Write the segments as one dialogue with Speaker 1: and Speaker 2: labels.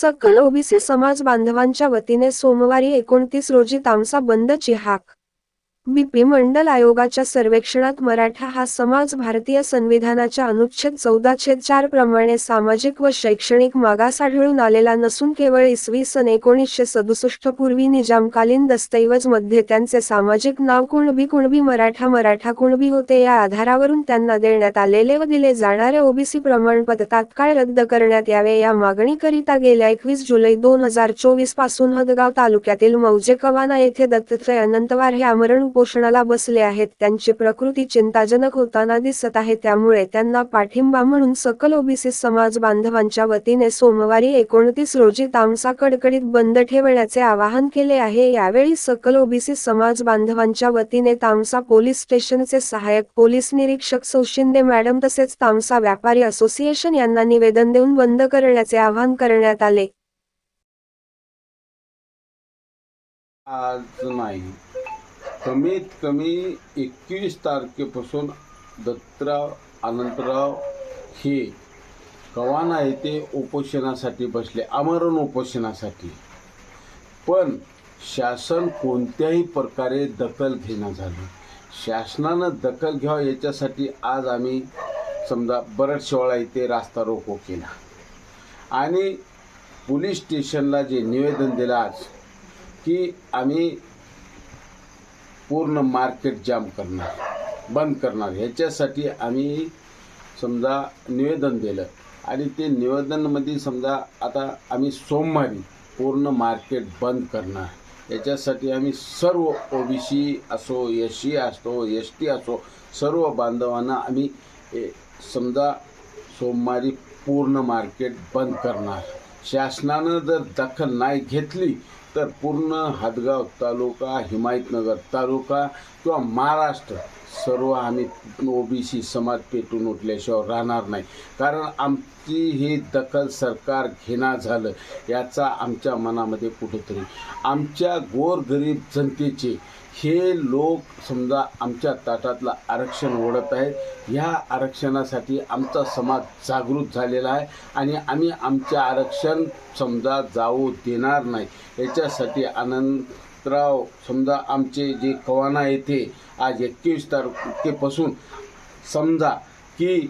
Speaker 1: सकल ओबीसी समाज बांधवांच्या वतीने सोमवारी एकोणतीस रोजी तामसा बंदची हाक बीपी मंडल आयोगाच्या सर्वेक्षणात मराठा हा समाज भारतीय संविधानाच्या अनुच्छेद चौदा छेद चार प्रमाणे सामाजिक व शैक्षणिक मागास आढळून आलेला नसून केवळ इसवी सन एकोणीसशे सदुसष्ट पूर्वी निजामकालीन दस्तऐवजमध्ये त्यांचे सामाजिक नाव कुणबी कुणबी मराठा मराठा कुणबी होते या आधारावरून त्यांना देण्यात आलेले व दिले जाणारे ओबीसी प्रमाणपत्र तात्काळ रद्द करण्यात यावे या मागणीकरिता गेल्या एकवीस जुलै दोन हजार चोवीसपासून हदगाव तालुक्यातील मौजे कवाना येथे दत्तय अनंतवार हे आमरण उपोषणाला बसले आहेत त्यांची प्रकृती चिंताजनक होताना दिसत आहे त्यामुळे त्यांना पाठिंबा म्हणून सकल ओबीसी समाज बांधवांच्या वतीने सोमवारी एकोणतीस रोजी तामसा कडकडीत बंद ठेवण्याचे आवाहन केले आहे. यावेळी सकल ओबीसी समाज बांधवांच्या वतीने तामसा पोलीस स्टेशनचे सहाय्यक पोलीस निरीक्षक सौशिंदे मॅडम तसेच तामसा व्यापारी असोसिएशन यांना निवेदन देऊन बंद करण्याचे आवाहन करण्यात आले.
Speaker 2: आज नाही कमीत कमी एकवीस तारखेपासून दत्तराव अनंतराव हे कवाना येथे उपोषणासाठी बसले आमरण उपोषणासाठी. पण शासन कोणत्याही प्रकारे दखल घेणं झालं. शासनानं दखल घ्यावं याच्यासाठी आज आम्ही समजा बरडशेवाळा इथे रास्ता रोको केला. आणि पोलीस स्टेशनला जे निवेदन दिलं आज की आम्ही पूर्ण मार्केट जाम करणार बंद करणार. ह्याच्यासाठी आम्ही समजा निवेदन दिलं. आणि ते निवेदनमध्ये समजा आता आम्ही सोमवारी पूर्ण मार्केट बंद करणार. याच्यासाठी आम्ही सर्व ओ बी सी असो एस सी असो एस टी असो सर्व बांधवांना आम्ही ए, समजा सोमवारी पूर्ण मार्केट बंद करणार. शासनानं जर दखल नाही घेतली तर पूर्ण हदगाव तालुका हिमायतनगर तालुका किंवा महाराष्ट्र सर्व आम्ही ओबीसी समाज पेटून उठल्याशिवाय राहणार नाही. कारण आमची ही दखल सरकार घेणा झालं याचा आमच्या मनामध्ये कुठेतरी आमच्या गोरगरीब जनतेचे हे लोक समजा आमच्या ताटातलं आरक्षण ओढत आहेत ह्या आरक्षणासाठी आमचा समाज जागृत झालेला आहे आणि आम्ही आमचे आरक्षण समजा जाऊ देणार नाही. याच्या याच्यासाठी आनंदराव समजा आमचे जे कवाना येथे आज एकवीस तारखेपासून समजा की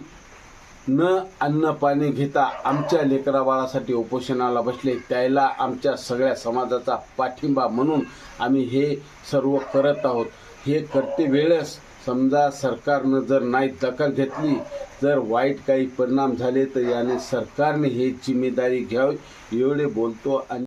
Speaker 2: न अन्न पाणी घेता आमच्या लेकराबाळासाठी उपोषणाला बसले त्याला आमच्या सगळ्या समाजाचा पाठिंबा म्हणून आम्ही हे सर्व करत आहोत. हे करते वेळेस समजा सरकारनं जर नाही दखल घेतली जर वाईट काही परिणाम झाले तर याने सरकारने हे जिम्मेदारी घ्यावी एवढे बोलतो आणि